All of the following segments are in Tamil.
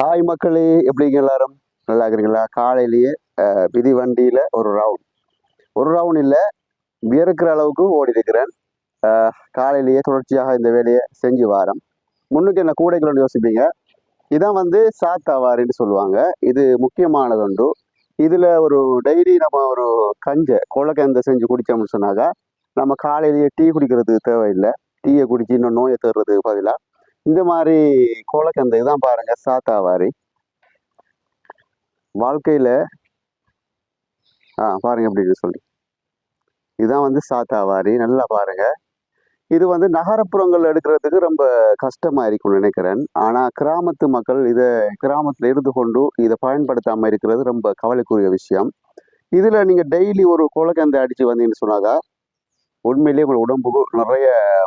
ஹாய் மக்களே. எப்படிங்க எல்லாரும்? நல்லா இருக்கிறீங்களா? காலையிலேயே மிதி வண்டியில் ஒரு ரவுண்ட் ஒரு ரவுண்ட் இல்லை வியர்க்கிற அளவுக்கு ஓடி இருக்கிறேன் காலையிலேயே தொடர்ச்சியாக இந்த வேலையை செஞ்சு வாரம். முன்னுக்கு என்ன கூடைகள் யோசிப்பீங்க. இதான் வந்து சாத்தாவாரின்னு சொல்லுவாங்க. இது முக்கியமானதுண்டு இதில் ஒரு டெய்லி நம்ம ஒரு கஞ்சை கொலக்கந்தை செஞ்சு குடித்தோம்னு சொன்னாக்கா நம்ம காலையிலேயே டீ குடிக்கிறதுக்கு தேவையில்லை. டீயை குடிச்சு இன்னும் நோயை தர்றதுக்கு பதிலாக இந்த மாதிரி கோலக்கந்தை தான் பாருங்க சாத்தாவாரி வாழ்க்கையில ஆ பாருங்க அப்படின்னு சொல்லி. இதுதான் வந்து சாத்தாவாரி நல்லா பாருங்க. இது வந்து நகரப்புறங்கள் எடுக்கிறதுக்கு ரொம்ப கஷ்டமா இருக்கும்னு நினைக்கிறேன். ஆனா கிராமத்து மக்கள் இதை கிராமத்துல இருந்து கொண்டு இதை பயன்படுத்தாம இருக்கிறது ரொம்ப கவலைக்குரிய விஷயம். இதுல நீங்க டெய்லி ஒரு கோலக்கந்தை அடிச்சு வந்தீங்கன்னு சொன்னாக்கா உண்மையிலேயே உங்கள் உடம்புக்கு நிறைய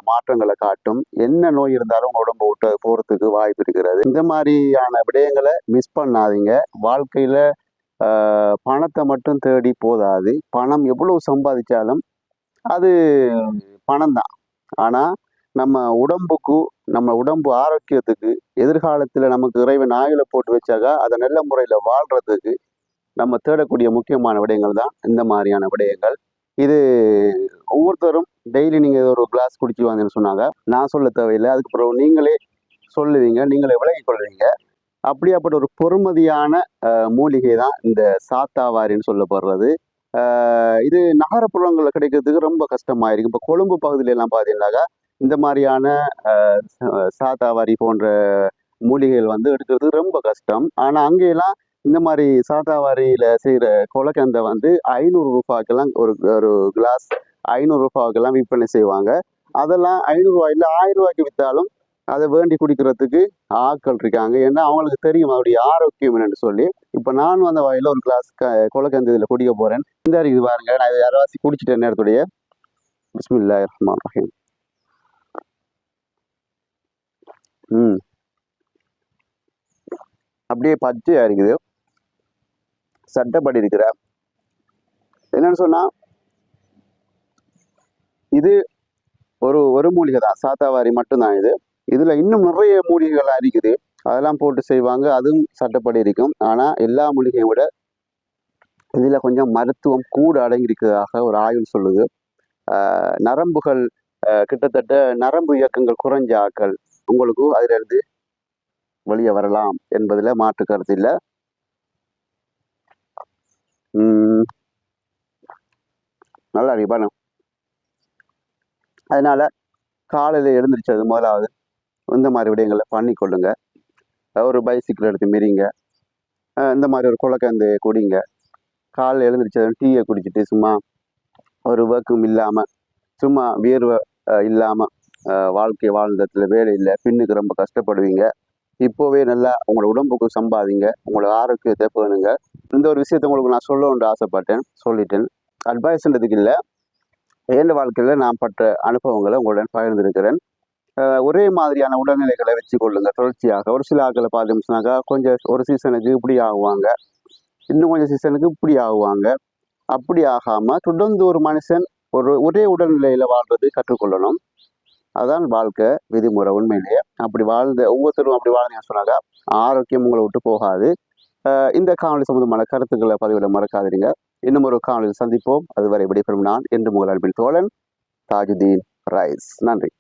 மாற்றங்களை காட்டும். என்ன நோய் இருந்தாலும் உங்கள் உடம்பு விட்டு போகிறதுக்கு வாய்ப்பு இருக்கிறது. இந்த மாதிரியான விடயங்களை மிஸ் பண்ணாதீங்க. வாழ்க்கையில் பணத்தை மட்டும் தேடி போதாது. பணம் எவ்வளவு சம்பாதிச்சாலும் அது பணம் தான் ஆனால் நம்ம உடம்புக்கு நம்ம உடம்பு ஆரோக்கியத்துக்கு எதிர்காலத்தில் நமக்கு இறைவன் ஆயுளை போட்டு வச்சாக்கா அதை நல்ல முறையில் வாழ்கிறதுக்கு நம்ம தேடக்கூடிய முக்கியமான விடயங்கள் தான் இந்த மாதிரியான விடயங்கள். இது ஒவ்வொருத்தரும் டெய்லி நீங்கள் ஒரு கிளாஸ் குடிக்குவாங்கன்னு சொன்னாங்க. நான் சொல்ல தேவையில்லை. அதுக்கு பிறகு நீங்களே சொல்லுவீங்க. நீங்களே விலகி கொள்வீங்க. அப்படியாப்பட்ட ஒரு பொறுமதியான மூலிகை தான் இந்த சாத்தாவாரின்னு சொல்லப்படுறது. இது நகரப்புறங்களில் கிடைக்கிறதுக்கு ரொம்ப கஷ்டமாக இப்போ கொழும்பு பகுதியிலலாம் பார்த்தீங்கன்னாக்கா இந்த மாதிரியான சாத்தாவாரி போன்ற மூலிகைகள் வந்து எடுக்கிறது ரொம்ப கஷ்டம். ஆனால் அங்கேயெல்லாம் இந்த மாதிரி சாத்தாவாரியில் செய்கிற கொலக்கந்தை வந்து ஐநூறு ரூபாய்க்கெல்லாம் ஒரு ஒரு கிளாஸ் ஐநூறு ரூபாய்க்கெல்லாம் விற்பனை செய்வாங்க. அதெல்லாம் ஐநூறுரூவா இல்லை ஆயிரம் ரூபாய்க்கு விற்றாலும் அதை வேண்டி குடிக்கிறதுக்கு ஆட்கள் இருக்காங்க. ஏன்னா அவங்களுக்கு தெரியும் அவருடைய ஆரோக்கியம் என்னன்னு சொல்லி. இப்போ நானும் அந்த வகையில் ஒரு கிளாஸ் க கொலக்கந்து இதில் குடிக்க போகிறேன் இந்த இது பாருங்க. நான் இதை யாராவது குடிச்சிட்டேன் நேரத்துடைய பிஸ்மில்லா ரஹ்மான் ரஹீம். ம். அப்படியே பச்சையாக இருக்குது. சட்டப்படி இருக்கிற என்னன்னு சொன்னா இது ஒரு ஒரு மூலிகை தான் சாத்தாவாரி மட்டும்தான் இது. இதுல இன்னும் நிறைய மூலிகைகள்லாம் இருக்குது அதெல்லாம் போட்டு செய்வாங்க. அதுவும் சட்டப்படி இருக்கும். ஆனா எல்லா மூலிகையும் விட இதுல கொஞ்சம் மருத்துவம் கூட அடங்கியிருக்கிறதாக ஒரு ஆய்வு சொல்லுது. நரம்புகள் கிட்டத்தட்ட நரம்பு இயக்கங்கள் குறைஞ்ச ஆக்கள் உங்களுக்கு அதுல இருந்து வெளியே வரலாம் என்பதுல மாற்று கருத்து இல்லை. நல்லா இருக்கு பாருங்க அதனால் காலையில் எழுந்திரிச்சது முதலாவது. இந்த மாதிரி விடயங்களை பண்ணிக்கொள்ளுங்க அஹ் ஒரு பைசிக்கிள் எடுத்து மிரிங்க இந்த மாதிரி ஒரு குளக்கந்து குடிங்க. காலையில் எழுந்திரிச்சதும் டீயை குடிச்சிட்டு சும்மா ஒரு ஒர்க்கும் இல்லாமல் சும்மா வியர்வை இல்லாமல் வாழ்க்கை வாழ்ந்ததுல வேலை இல்லை பின்னுக்கு ரொம்ப கஷ்டப்படுவீங்க. இப்போவே நல்லா உங்களோட உடம்புக்கு சம்பாதிங்க. உங்களோட ஆரோக்கியத்தை பேணுங்க. இந்த ஒரு விஷயத்தை உங்களுக்கு நான் சொல்லணும்னு ஆசைப்பட்டேன் சொல்லிட்டேன். அட்வைஸ்ன்றதுக்கு இல்லை. என் வாழ்க்கையில் நான் பட்ட அனுபவங்களை உங்களுடன் பகிர்ந்திருக்கிறேன். ஒரே மாதிரியான உடல்நிலைகளை வச்சு கொள்ளுங்க தொடர்ச்சியாக. ஒரு சில ஆட்களை பார்த்துச்சுனாக்கா கொஞ்சம் ஒரு சீசனுக்கு இப்படி ஆகுவாங்க. இன்னும் கொஞ்சம் சீசனுக்கு இப்படி ஆகுவாங்க. அப்படி ஆகாமல் தொடர்ந்து ஒரு மனுஷன் ஒரு ஒரே உடல்நிலையில் வாழ்றது கற்றுக்கொள்ளணும். அதான் வாழ்க்கை விதிமுறை உண்மையிலேயே. அப்படி வாழ்ந்த ஒவ்வொருத்தரும் அப்படி வாழ்ந்தீங்கன்னு சொன்னாக்கா ஆரோக்கியம் உங்களை விட்டு போகாது. இந்த காணொலி சம்பந்தமான கருத்துக்களை பதிவிட மறக்காதீங்க. இன்னும் ஒரு காணொலியில் சந்திப்போம். அதுவரை விடைபெறும் நான் என்று உங்கள் அன்பின் தோழன் தாஜுதீன் ரைஸ். நன்றி.